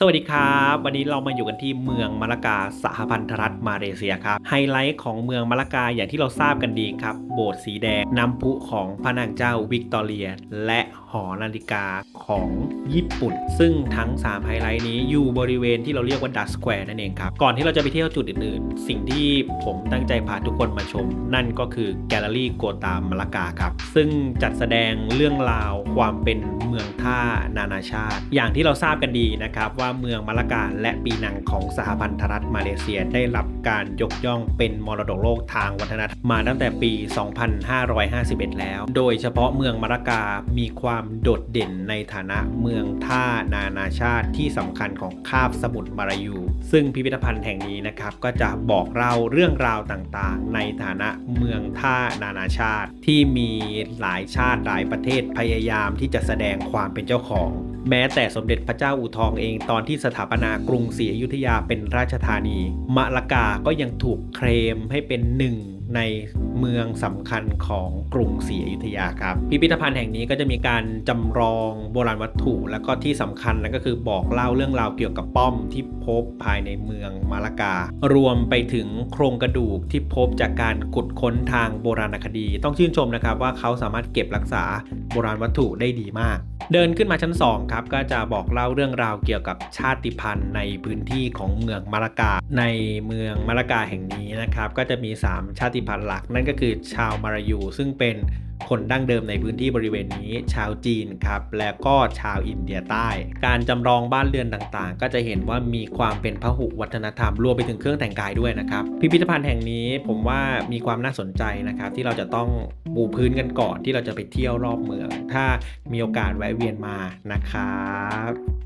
สวัสดีครับ วันนี้เรามาอยู่กันที่เมืองมะละกาสหพันธรัฐมาเลเซียครับไฮไลท์ของเมืองมะละกาอย่างที่เราทราบกันดีครับ โบสถ์สีแดงน้ำพุของพระนางเจ้าวิกตอเรีย และหอนาฬิกาของญี่ปุ่น ซึ่งทั้ง 3 ไฮไลท์นี้อยู่บริเวณที่เราเรียกว่าดัสแควร์นั่นเองครับ ก่อนที่เราจะไปเที่ยวจุดอื่นๆ สิ่งที่ผมตั้งใจพาทุกคนมาชม นั่นก็คือแกลเลอรี่โกตามมะละกาครับซึ่งจัดแสดงเรื่องราวความเป็นเมืองท่านานาชาติ อย่างที่เราทราบกันดีนะครับว่าเมืองมะละกาและปีนังของสหพันธรัฐมาเลเซียได้รับการยกย่องเป็นมรดกโลกทางวัฒนธรรมมาตั้งแต่ปี 2551 แล้ว โดยเฉพาะเมืองมะละกามีความโดดเด่นในฐานะเมืองท่านานาชาติที่สำคัญของคาบสมุทรมาลายู ซึ่งพิพิธภัณฑ์แห่งนี้นะครับก็จะบอกเล่าเรื่องราวต่างๆ ในฐานะเมืองท่านานาชาติ ที่มีหลายชาติหลายประเทศพยายามที่จะแสดงความเป็นเจ้าของแม้แต่สมเด็จพระเจ้าอู่ทองเองตอนที่สถาปนากรุงศรีอยุธยาเป็นราชธานี มะละกาก็ยังถูกเคลมให้เป็นหนึ่งในเมืองสำคัญของกรุงศรีอยุธยาครับ พิพิธภัณฑ์แห่งนี้ก็จะมีการจำลองโบราณวัตถุ แล้วก็ที่สำคัญนั่นก็คือบอกเล่าเรื่องราวเกี่ยวกับป้อมที่พบภายในเมืองมะละกา รวมไปถึงโครงกระดูกที่พบจากการขุดค้นทางโบราณคดี ต้องชื่นชมนะครับว่าเขาสามารถเก็บรักษาโบราณวัตถุได้ดีมาก เดินขึ้นมาชั้น 2 ครับ ก็จะบอกเล่าเรื่องราวเกี่ยวกับชาติพันธุ์ในพื้นที่ของเมืองมะละกา ในเมืองมะละกาแห่งนี้นะครับ ก็จะมี 3 ชาติพันธุ์หลัก นั่นก็คือชาวมาลายูซึ่งเป็น คนดั้งเดิมในพื้นที่บริเวณนี้ ชาวจีนครับและก็ชาวอินเดียใต้ การจำลองบ้านเรือนต่างๆ ก็จะเห็นว่ามีความเป็นพหุวัฒนธรรมรวมไปถึงเครื่องแต่งกายด้วยนะครับ พิพิธภัณฑ์แห่งนี้ผมว่ามีความน่าสนใจนะครับที่เราจะต้องปูพื้นกันก่อนที่เราจะไปเที่ยวรอบเมือง ถ้ามีโอกาสแวะเวียนมานะครับ